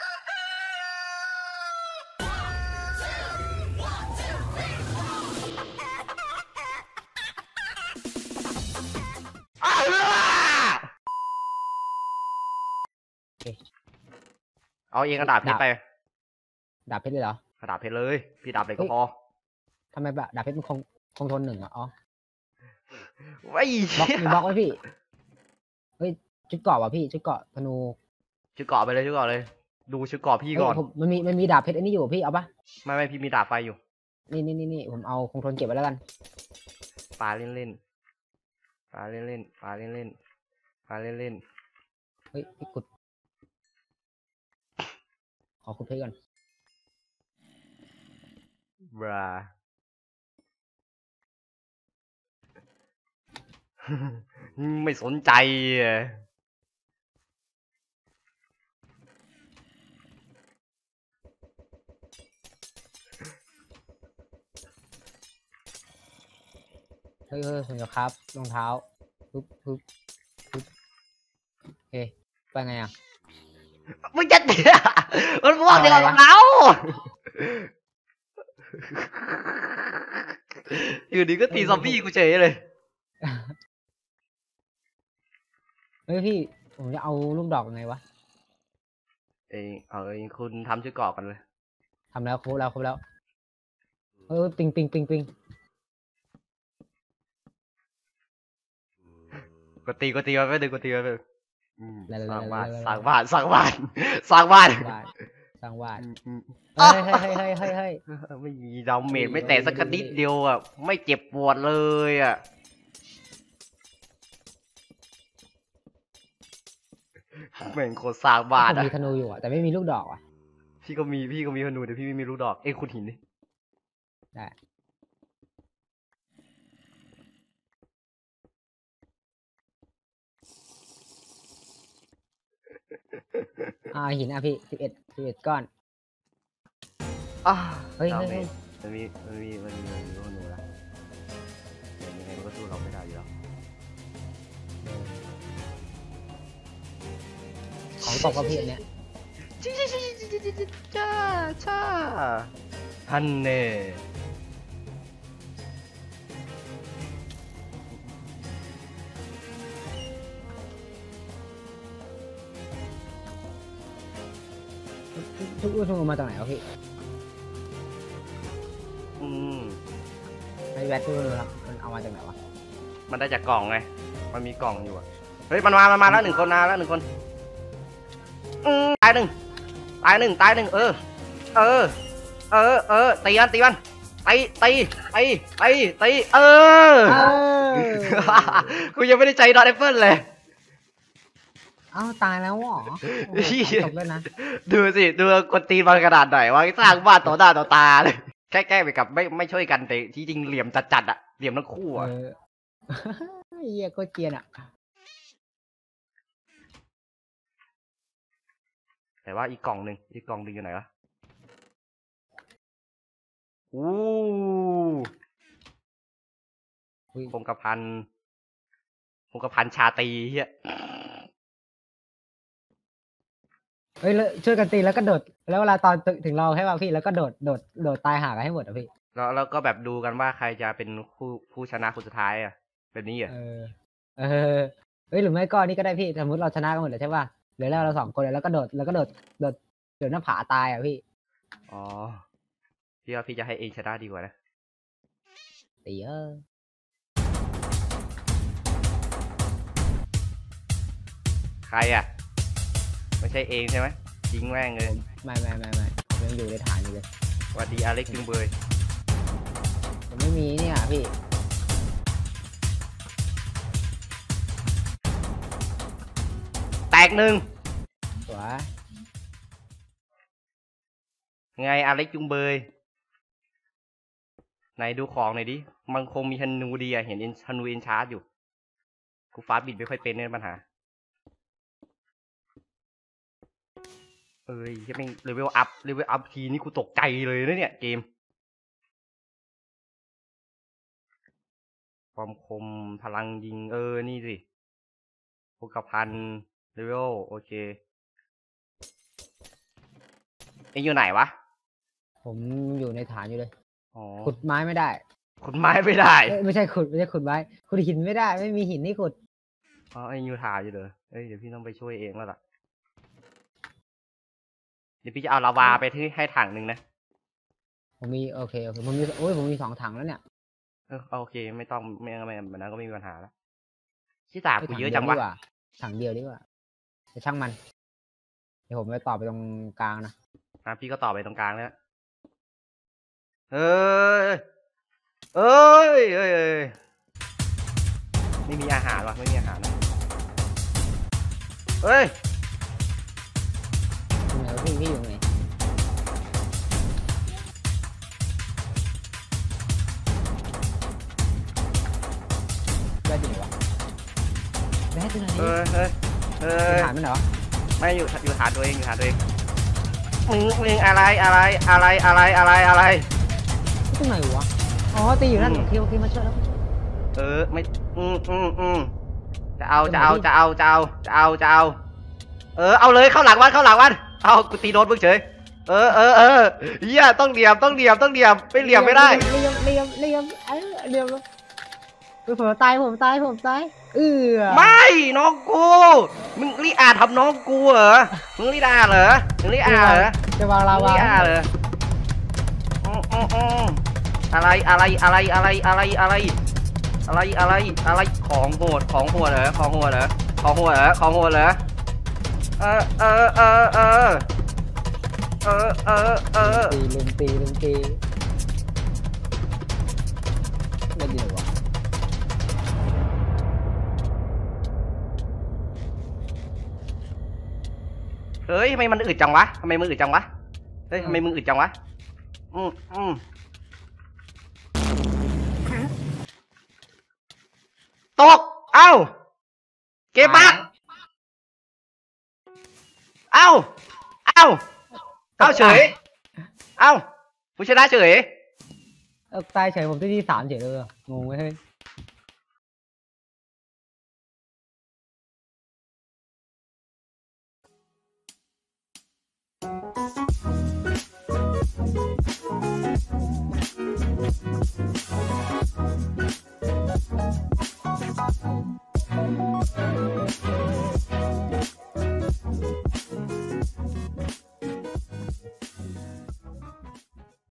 อ้าวเอาเองกระดาษเพชรไปดาบเพชรเลยเหรอ กระดาษเพชรเลย พี่ดาบเลยก็พอทำไมแบบดาบเพชรมันคงคงทนหนึ่งอะอ๋อไอ้บล็อกเหี้ยมีบล็อกไว้พี่ เฮ้ย ชุดเกราะว่ะพี่ ชุดเกราะธนู ชุดเกาะไปเลย ชุดเกาะเลย ดูชุดเกาะพี่เฮ้ยก่อนผมมันมีมันมีดาบเพชรอันนี้อยู่พี่เอาปะไม่ไม่พี่มีดาบไฟอยู่ นี่นี่นี่นี่ผมเอาคงทนเก็บไว้แล้วกัน ปลาเล่นเล่นปลาเล่นเล่นปลาเล่นเล่นปลาเล่นเล่นเฮ้ยพี่กุด ขอขุดเพชรก่อนบรา ไม่สนใจอะ เฮ้ยเฮ้ยผมจะครับรองเท้าปึ๊บปึ๊บปึ๊บโอเคไปไงอะ มึงจะเตี้ยมันพวกเดียวอะไรกับวะเราอยู่ดีก็ตีซอมบี้กูเฉยเลย เฮ้ยพี่ ผมจะเอาลูกดอกยังไงวะ เองเอาเองคุณทำชื่อเกาะกันเลย ทำแล้วครบแล้วครบแล้ว เออปิงปิงปิงปิง กดตีกดตีไว้ไปดึงกดตีไว้ไปดึงอืมแล้วสร้างแล้วบ้านแล้วสร้างบ้านสร้างบ้านสร้างบ้านบ้านสร้างบ้านอืมอืมเฮ้ยเฮ้ยเฮ้ยเฮ้ยเฮ้ยเฮ้ยไม่มีดาเมจไม่แต่สักไม่มีนิดเดียวอะไม่เจ็บปวดเลยอะเหมือนโคตรสร้างบ้านผมอะมีธนูอยู่อะแต่ไม่มีลูกดอกอะพี่ก็มีพี่ก็มีธนูแต่พี่ไม่มีลูกดอกเอ้ยคุณหินดิได้ อ่าหินอะพี่สิบเอ็ดสิบเอ็ดก้อนอะเฮ้ยดาเฮ้ยเมเฮ้ยจมันมีมันมีมันมีมันมีธนูแล้วยังไงมันก็สู้เราไม่ได้อยู่แล้วของตกกับพี่อันเนี้ยจ้าจ้าท่านเน่ทุก ลูกธนูมาจากไหนวะพี่อืมไม่แวดทุกลูกครับมันเอามาจากไหนวะมันได้จากกล่องไง มันมีกล่องอยู่อะเฮ้ย มันมา มันมาแล้วหนึ่งคนมาแล้วหนึ่งคนอืมตายหนึ่งตายหนึ่งตายหนึ่งเออ เออ เออ เออ ตีมันตีมันตีตีตีตีตีเออกูยังไม่ได้ใจดอทแอปเปิลเลยเอ้าวตายแล้วเหรอโอ้โหเหี้ยตกด้วยนะ ดูสิดูกดตีนมันขนาดไหนวะสร้างบ้านต่อหน้าต่อตาเลยแค่แก้ไปกับไม่ไม่ช่วยกันแต่ที่จริงเหลี่ยมจัดๆอะเหลี่ยมทั้งคู่เออะอเฮียโคตรเกรียนอะ แต่ว่าอีกกล่องหนึ่งอีกกล่องหนึ่งอยู่ไหนวะอู้อุ๊ย คงกระพันคงกระพันชาตรีเฮีย เฮ้ยแล้วช่วยกันตีแล้วก็โดด แล้วเวลาตอนถึงเราให้ป่ะพี่แล้วก็โดดโดดโดดตายหากันให้หมดอะพี่แล้วแล้วก็แบบดูกันว่าใครจะเป็นผู้ผู้ชนะคนสุดท้ายอะแบบนี้เหรอเออเออเฮ้ยหรือไม่ก็นี่ก็ได้พี่สมมติเราชนะกันหมดเลยใช่ป่ะเหลือแล้วเราสองคนแล้วก็โดดแล้วก็โดดโดดโดดหน้าผาตายอะพี่อ๋อพี่ว่าพี่จะให้เองชนะดีกว่านะตีเออใครอะ ไม่ใช่เองใช่ไหมยิงแม่งเลยไม่ไม่ไม่ไม่ผมยังอยู่ในฐานอยู่เลยสวัสดีอเล็กซ์จุงเบยผมไม่มีเนี่ยพี่แตกหนึ่งตัวไงอเล็กซ์จุงเบยไหนดูของหน่อยดิ มันคงมีธนูดีอะเห็นธนูเอ็นชาร์จอยู่ กูฟ้าบิดไม่ค่อยเป็นเนี่ยปัญหา เอ้ยยังไม่เลเวลอัพเลเวลอัพทีนี่กูตกใจเลยนะเนี่ยเกม ความคมพลังยิงเออ นี่สิพกพันเลเวลโอเคเองอยู่ไหนวะ ผมอยู่ในฐานอยู่เลยอ๋อขุดไม้ไม่ได้ ขุดไม้ไม่ได้เอ้ยไม่ใช่ขุดไม่ใช่ขุดไม้ ขุดหินไม่ได้ ไม่มีหินให้ขุด อ๋อเองอยู่ฐานอยู่เลยเอ้ยเดี๋ยวพี่ต้องไปช่วยเองแล้วล่ะ เดี๋ยวพี่จะเอาลาวาไปที่ให้ถังหนึ่งนะ ผมมีโอเคโอเคผมมีโอ้ยผมมีสองถังแล้วเนี่ยเออโอเค ไม่ต้องไม่ไม่แบบนั้นก็ไม่มีปัญหาแล้วที่ตากฮ้กูถัเยอะดีจังดีวะกาถังเดียวดีกว่าแต่ช่างมัน เดี๋ยวผมไปต่อไปตรงกลางนะอะพี่ก็ต่อไปตรงกลางแล้วเอ้ยเอ้ยเอ้ยเอ้ยไม่มีอาหารวะไม่มีอาหารนะเอ้ยตรงไหนวะ พี่พี่อยู่ไหนได้จริงวะได้จริงไหนเอ้ยเอ้ยเอ้เป็นยฐานมันเหรอ ไม่อยู่อยู่ฐานตัวเองอยู่ฐานตัวเองมึงมึงอะไรอะไรอะไรอะไรอะไรอะไรตรงไหนวะ อ๋อตีอยู่นั่นอืมโอเคโอเคมาช่วยแล้ว เออไม่อืมอืมอืมจะเอาจะเอาจะเอาจะเอาจะเอาจะเอา เออเอาเลยเข้าหลังวันเข้าหลังวัน เอากูตีโดนมึงเฉย เออเออเออเฮียต้องเหลี่ยมต้องเหลี่ยมต้องเหลี่ยมไม่เหลี่ยมไม่ได้เหลี่ยมเหลี่ยมเหลี่ยมเออเหลี่ยมเออผมตายผมตายผมตายเออไม่น้องกู มึงรีอาทำน้องกูเหรอ มึงรีอาเหรอ มึงรีอาเหรอจะวางลามึงวารีอาเหรออืมอืมอืมอะไรอะไรอะไรอะไรอะไรอะไรอะไรอะไรอะไรของโหดของโหดเหรอของโหดเหรอของโหดเหรอของโหดเหรอ ờ ờ ờ ờ. Ờ ờ ờ lương ti lương ti lương ti lên gì rồi ơi mày mà nữ ở trong quá. Mày mày ở trong quá. Đây ừ. mày mày ở trong quá. Ừ ừ. Tốt ao. Kế bát ao! Ao! Ao chửi. ao! Muốn chơi đá chửi? Tay chảy một cái đi sản chảy được ngủ hết